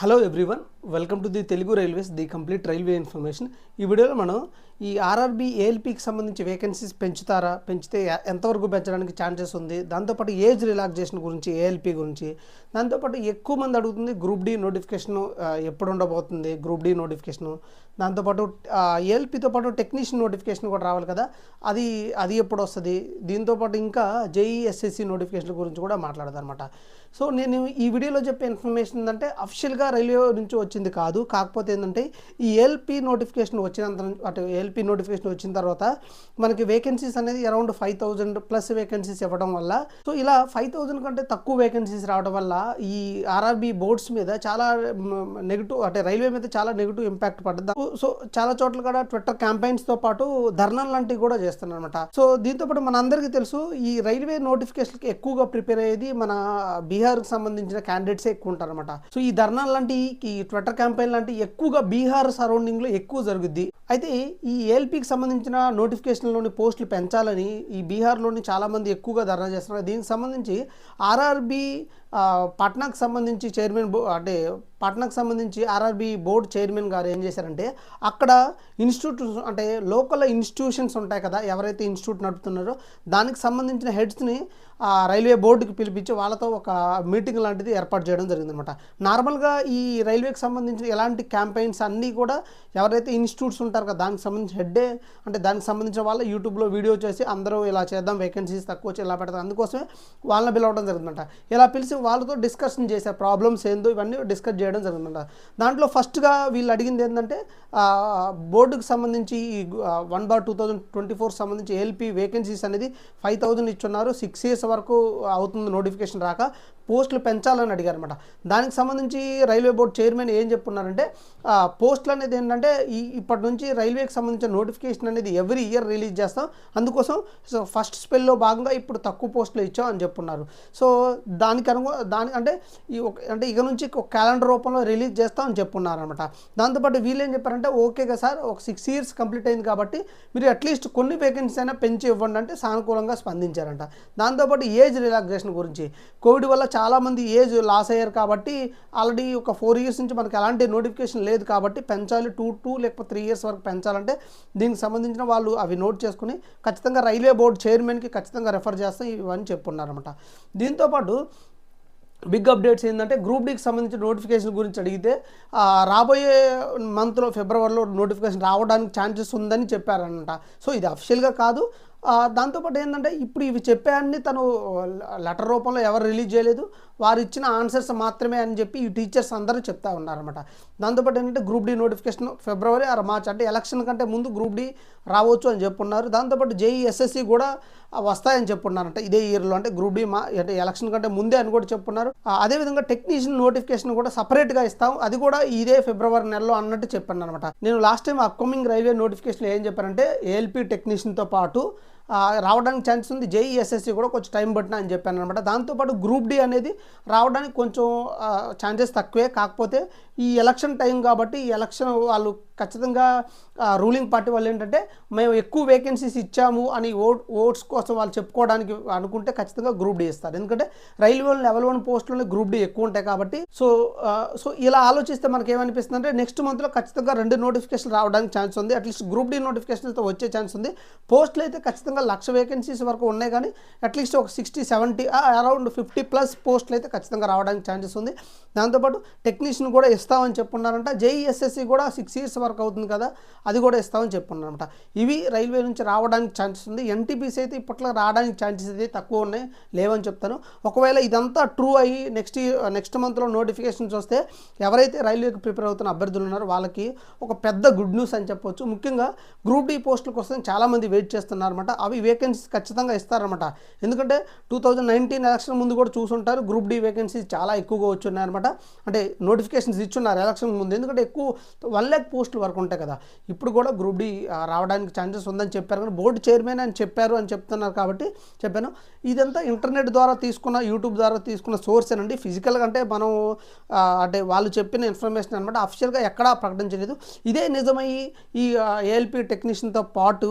Hello everyone, welcome to the Telugu railways the complete railway information ఈ వీడియోలో మనం ఈ ఆర్ఆర్బీ ఏఎల్పీకి సంబంధించి వేకెన్సీస్ పెంచుతారా పెంచితే ఎంతవరకు పెంచడానికి ఛాన్సెస్ ఉంది? దాంతోపాటు ఏజ్ రిలాక్సేషన్ గురించి ఏఎల్పీ గురించి. దాంతోపాటు ఎక్కువ మంది అడుగుతుంది గ్రూప్ డి నోటిఫికేషన్ ఎప్పుడు ఉండబోతుంది గ్రూప్ డి నోటిఫికేషన్ దాంతోపాటు ఏఎల్పీతో పాటు టెక్నీషియన్ నోటిఫికేషన్ కూడా రావాలి కదా? అది అది ఎప్పుడు వస్తుంది? దీంతోపాటు ఇంకా జేఈఎస్ఎస్సి నోటిఫికేషన్ గురించి కూడా మాట్లాడదనమాట సో నేను ఈ వీడియోలో చెప్పే ఇన్ఫర్మేషన్ ఏంటంటే అఫిషియల్గా రైల్వే నుంచి వచ్చింది కాదు. కాకపోతే ఏంటంటే ఈ ఏఎల్పి నోటిఫికేషన్ వచ్చినంత అటు ఏఎల్పి నోటిఫికేషన్ వచ్చిన తర్వాత మనకి వేకెన్సీస్ అనేది around five thousand plus vacancies ఇవ్వడం వల్ల సో ఇలా ఫైవ్ థౌజండ్ కంటే తక్కువ వేకెన్సీస్ రావడం వల్ల ఈ ఆర్ఆర్బి బోర్డ్స్ మీద చాలా నెగిటివ్ అంటే రైల్వే మీద చాలా నెగిటివ్ ఇంపాక్ట్ పడ్డది? సో చాలా చోట్ల కూడా ట్విట్టర్ క్యాంపెయిన్స్తో పాటు ధర్నాలు లాంటివి కూడా చేస్తున్నారు అనమాట సో దీంతో పాటు మనందరికీ తెలుసు ఈ రైల్వే నోటిఫికేషన్కి ఎక్కువగా ప్రిపేర్ అయ్యేది మన బీహార్కి సంబంధించిన క్యాండిడేట్స్ ఎక్కువ ఉంటారనమాట సో ఈ ధర్నాలు లాంటి ఈ ట్విట్టర్ క్యాంపెయిన్ లాంటి ఎక్కువగా బీహార్ సరౌండింగ్లో ఎక్కువ జరుగుద్ది. అయితే ఈ ఏఎల్పికి సంబంధించిన నోటిఫికేషన్లోని పోస్టులు పెంచాలని ఈ బీహార్లోని చాలామంది ఎక్కువగా ధర్నా చేస్తున్నారు. దీనికి సంబంధించి ఆర్ఆర్బి పట్నాకు సంబంధించి చైర్మన్ బో అంటే పట్నాకు సంబంధించి ఆర్ఆర్బి బోర్డు చైర్మన్ గారు ఏం చేశారంటే అక్కడ ఇన్స్టిట్యూట్ అంటే లోకల్ ఇన్స్టిట్యూషన్స్ ఉంటాయి కదా ఎవరైతే ఇన్స్టిట్యూట్ నడుపుతున్నారో దానికి సంబంధించిన హెడ్స్ని ఆ రైల్వే బోర్డుకి పిలిపించి వాళ్ళతో ఒక మీటింగ్ లాంటిది ఏర్పాటు చేయడం జరిగిందనమాట నార్మల్గా ఈ రైల్వేకి సంబంధించిన ఎలాంటి క్యాంపెయిన్స్ అన్నీ కూడా ఎవరైతే ఇన్స్టిట్యూట్స్ ఉంటారు కదా దానికి సంబంధించిన హెడ్డే అంటే దానికి సంబంధించిన వాళ్ళు యూట్యూబ్లో వీడియో చేసి అందరూ ఇలా చేద్దాం వేకెన్సీస్ తక్కువ వచ్చి ఇలా పెడతాం అందుకోసమే వాళ్ళని పిలవడం జరిగిందంట ఇలా పిలిచి వాళ్ళతో డిస్కషన్ చేసే ప్రాబ్లమ్స్ ఏందో ఇవన్నీ డిస్కస్ చేయడం జరిగిందంట దాంట్లో ఫస్ట్గా వీళ్ళు అడిగింది ఏంటంటే బోర్డుకు బోర్డుకి సంబంధించి one bar two thousand twenty four సంబంధించి ఏఎల్పి వేకెన్సీస్ అనేది ఫైవ్ థౌజండ్ ఇచ్చున్నారు. సిక్స్ ఇయర్స్ వరకు అవుతుంది నోటిఫికేషన్ రాక. పోస్టులు పెంచాలని అడిగారు అనమాట దానికి సంబంధించి రైల్వే బోర్డు చైర్మన్ ఏం ఏం చెప్పున్నారంటే పోస్టులు అనేది ఏంటంటే ఈ ఇప్పటి నుంచి రైల్వేకి సంబంధించిన నోటిఫికేషన్ అనేది ఎవ్రీ ఇయర్ రిలీజ్ చేస్తాం. అందుకోసం సో ఫస్ట్ స్పెల్లో భాగంగా ఇప్పుడు తక్కువ పోస్టులు ఇచ్చాం అని చెప్పున్నారు. సో దానికి అనుగు దాని అంటే ఈ ఒక అంటే ఇక నుంచి ఒక క్యాలెండర్ రూపంలో రిలీజ్ చేస్తాం అని చెప్పున్నారు అనమాట దాంతోపాటు వీళ్ళు ఏం చెప్పారంటే ఓకేగా సార్ ఒక సిక్స్ ఇయర్స్ కంప్లీట్ అయింది కాబట్టి మీరు అట్లీస్ట్ కొన్ని వేకెన్సీ అయినా పెంచి ఇవ్వండి అంటే సానుకూలంగా స్పందించారంట. దాంతోపాటు ఏజ్ రిలాక్సేషన్ గురించి. కోవిడ్ వల్ల చాలామంది ఏజ్ లాస్ అయ్యారు కాబట్టి ఆల్రెడీ ఒక ఫోర్ ఇయర్స్ నుంచి మనకు అలాంటి నోటిఫికేషన్ లేదు కాబట్టి పెంచాలి టూ టూ లేకపోతే త్రీ ఇయర్స్ వరకు పెంచాలంటే దీనికి సంబంధించిన వాళ్ళు అవి నోట్ చేసుకుని ఖచ్చితంగా రైల్వే బోర్డు చైర్మన్కి ఖచ్చితంగా రెఫర్ చేస్తాం ఇవన్నీ చెప్పున్నారనమాట దీంతోపాటు బిగ్ అప్డేట్స్ ఏంటంటే గ్రూప్ డీకి సంబంధించిన నోటిఫికేషన్ గురించి అడిగితే రాబోయే మంత్లో ఫిబ్రవరిలో నోటిఫికేషన్ రావడానికి ఛాన్సెస్ ఉందని చెప్పారనమాట సో ఇది అఫిషియల్గా కాదు. దాంతోపాటు ఏంటంటే ఇప్పుడు ఇవి చెప్పాయన్ని తను లెటర్ రూపంలో ఎవరు రిలీజ్ చేయలేదు. వారు ఇచ్చిన ఆన్సర్స్ మాత్రమే అని చెప్పి ఈ టీచర్స్ అందరూ చెప్తా ఉన్నారనమాట దాంతోపాటు ఏంటంటే group D notification February or March అంటే ఎలక్షన్ కంటే ముందు గ్రూప్ డి రావచ్చు అని చెప్పున్నారు. దాంతోపాటు జేఈ ఎస్ఎస్సి కూడా వస్తాయని చెప్పున్నారంట ఇదే ఇయర్లో. అంటే గ్రూప్ డి మా అంటే ఎలక్షన్ కంటే ముందే అని కూడా చెప్పున్నారు. అదేవిధంగా టెక్నీషియన్ నోటిఫికేషన్ కూడా సపరేట్గా ఇస్తాం. అది కూడా ఇదే ఫిబ్రవరి నెలలో అన్నట్టు చెప్పాను అనమాట నేను last time upcoming railway notification ఏం చెప్పారంటే ఏఎల్పి టెక్నీషియన్తో పాటు రావడానికి ఛాన్స్ ఉంది. జేఈఎస్ఎస్సి కూడా కొంచెం టైం పట్టినా అని చెప్పాను అనమాట. దాంతోపాటు గ్రూప్ డి అనేది రావడానికి కొంచెం ఛాన్సెస్ తక్కువే. కాకపోతే ఈ ఎలక్షన్ టైం కాబట్టి ఈ ఎలక్షన్ వాళ్ళు ఖచ్చితంగా రూలింగ్ పార్టీ వాళ్ళు ఏంటంటే మేము ఎక్కువ వేకెన్సీస్ ఇచ్చాము అని ఓట్ ఓట్స్ కోసం వాళ్ళు చెప్పుకోవడానికి అనుకుంటే ఖచ్చితంగా గ్రూప్ డి ఇస్తారు. ఎందుకంటే రైల్వే లెవెల్ వన్ పోస్టులోనే గ్రూప్ డి ఎక్కువ ఉంటాయి కాబట్టి సో సో ఇలా ఆలోచిస్తే మనకి ఏమనిపిస్తుంది అంటే నెక్స్ట్ మంత్లో ఖచ్చితంగా రెండు నోటిఫికేషన్ రావడానికి ఛాన్స్ ఉంది. అట్లీస్ట్ గ్రూప్ డి నోటిఫికేషన్తో వచ్చే ఛాన్స్ ఉంది. పోస్టులు అయితే ఖచ్చితంగా లక్ష వేకెన్సీస్ వరకు ఉన్నాయి కానీ అట్లీస్ట్ ఒక sixty seventy around fifty plus పోస్టులు అయితే ఖచ్చితంగా రావడానికి ఛాన్సెస్ ఉంది. దాంతోపాటు టెక్నీషియన్ కూడా ఇస్తామని చెప్పున్నారంట. జేఈఎస్ఎస్సి కూడా సిక్స్ ఇయర్స్ వరకు అవుతుంది కదా అది కూడా ఇస్తామని చెప్పున్నారంట ఇవి రైల్వే నుంచి రావడానికి ఛాన్సెస్ ఉంది. ఎన్టీపీసీ అయితే ఇప్పట్లో రావడానికి ఛాన్సెస్ అయితే తక్కువ ఉన్నాయి లేవని చెప్తాను. ఒకవేళ ఇదంతా ట్రూ అయ్యి నెక్స్ట్ నెక్స్ట్ మంత్లో నోటిఫికేషన్స్ వస్తే ఎవరైతే రైల్వేకి ప్రిపేర్ అవుతున్న అభ్యర్థులు ఉన్నారో వాళ్ళకి ఒక పెద్ద గుడ్ న్యూస్ అని చెప్పొచ్చు. ముఖ్యంగా గ్రూప్ డి పోస్టుల కోసం చాలామంది వెయిట్ చేస్తున్నారన్నమాట. అవి వేకెన్సీస్ ఖచ్చితంగా ఇస్తారన్నమాట. ఎందుకంటే టూ థౌజండ్ నైన్టీన్ ఎలక్షన్ ముందు కూడా చూసుంటారు గ్రూప్ డి వేకెన్సీస్ చాలా ఎక్కువగా వచ్చున్నాయన్నమాట. అంటే నోటిఫికేషన్స్ ఇచ్చున్నారు ఎలక్షన్ ముందు. ఎందుకంటే ఎక్కువ వన్ ల్యాక్ పోస్టులు వరకు ఉంటాయి కదా. ఇప్పుడు కూడా గ్రూప్ డి రావడానికి ఛాన్సెస్ ఉందని చెప్పారు కానీ బోర్డు చైర్మన్ అని చెప్పారు అని చెప్తున్నారు కాబట్టి చెప్పాను. ఇదంతా ఇంటర్నెట్ ద్వారా తీసుకున్న యూట్యూబ్ ద్వారా తీసుకున్న సోర్స్ అండి ఫిజికల్గా అంటే మనం అంటే వాళ్ళు చెప్పిన ఇన్ఫర్మేషన్ అనమాట అఫీషియల్గా ఎక్కడా ప్రకటించలేదు. ఇదే నిజమై ఈ ఏఎల్పి టెక్నీషియన్తో పాటు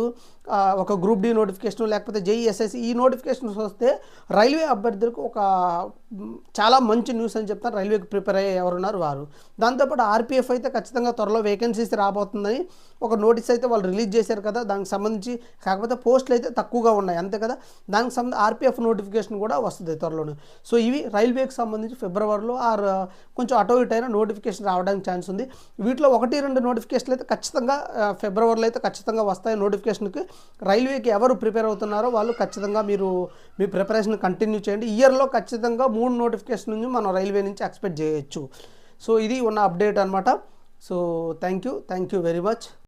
ఒక గ్రూప్ డి నోటిఫికేషన్ లేకపోతే జేఈఎస్ఎస్ ఈ నోటిఫికేషన్స్ వస్తే రైల్వే అభ్యర్థులకు ఒక చాలా మంచి న్యూస్ అని చెప్తారు. రైల్వేకి ప్రిపేర్ అయ్యే ఎవరున్నారు? వారు. దాంతోపాటు ఆర్పిఎఫ్ అయితే ఖచ్చితంగా త్వరలో వేకెన్సీస్ రాబోతుందని ఒక నోటీస్ అయితే వాళ్ళు రిలీజ్ చేశారు కదా. దానికి సంబంధించి కాకపోతే పోస్టులు అయితే తక్కువగా ఉన్నాయి. అంతే కదా? దానికి సంబంధించి ఆర్పిఎఫ్ నోటిఫికేషన్ కూడా వస్తుంది త్వరలోనే. సో ఇవి రైల్వేకి సంబంధించి ఫిబ్రవరిలో ఆర్ కొంచెం అటో ఇటు అయినా నోటిఫికేషన్ రావడానికి ఛాన్స్ ఉంది. వీటిలో ఒకటి రెండు నోటిఫికేషన్లు అయితే ఖచ్చితంగా ఫిబ్రవరిలో అయితే ఖచ్చితంగా వస్తాయి. నోటిఫికేషన్కి రైల్వేకి ఎవరు ప్రిపేర్ అవుతున్నారో వాళ్ళు ఖచ్చితంగా మీరు మీ ప్రిపరేషన్ కంటిన్యూ చేయండి. ఇయర్లో ఖచ్చితంగా మూడు నోటిఫికేషన్ నుంచి మనం రైల్వే నుంచి ఎక్స్పెక్ట్ చేయొచ్చు. సో ఇది ఉన్న అప్డేట్ అనమాట so thank you thank you very much.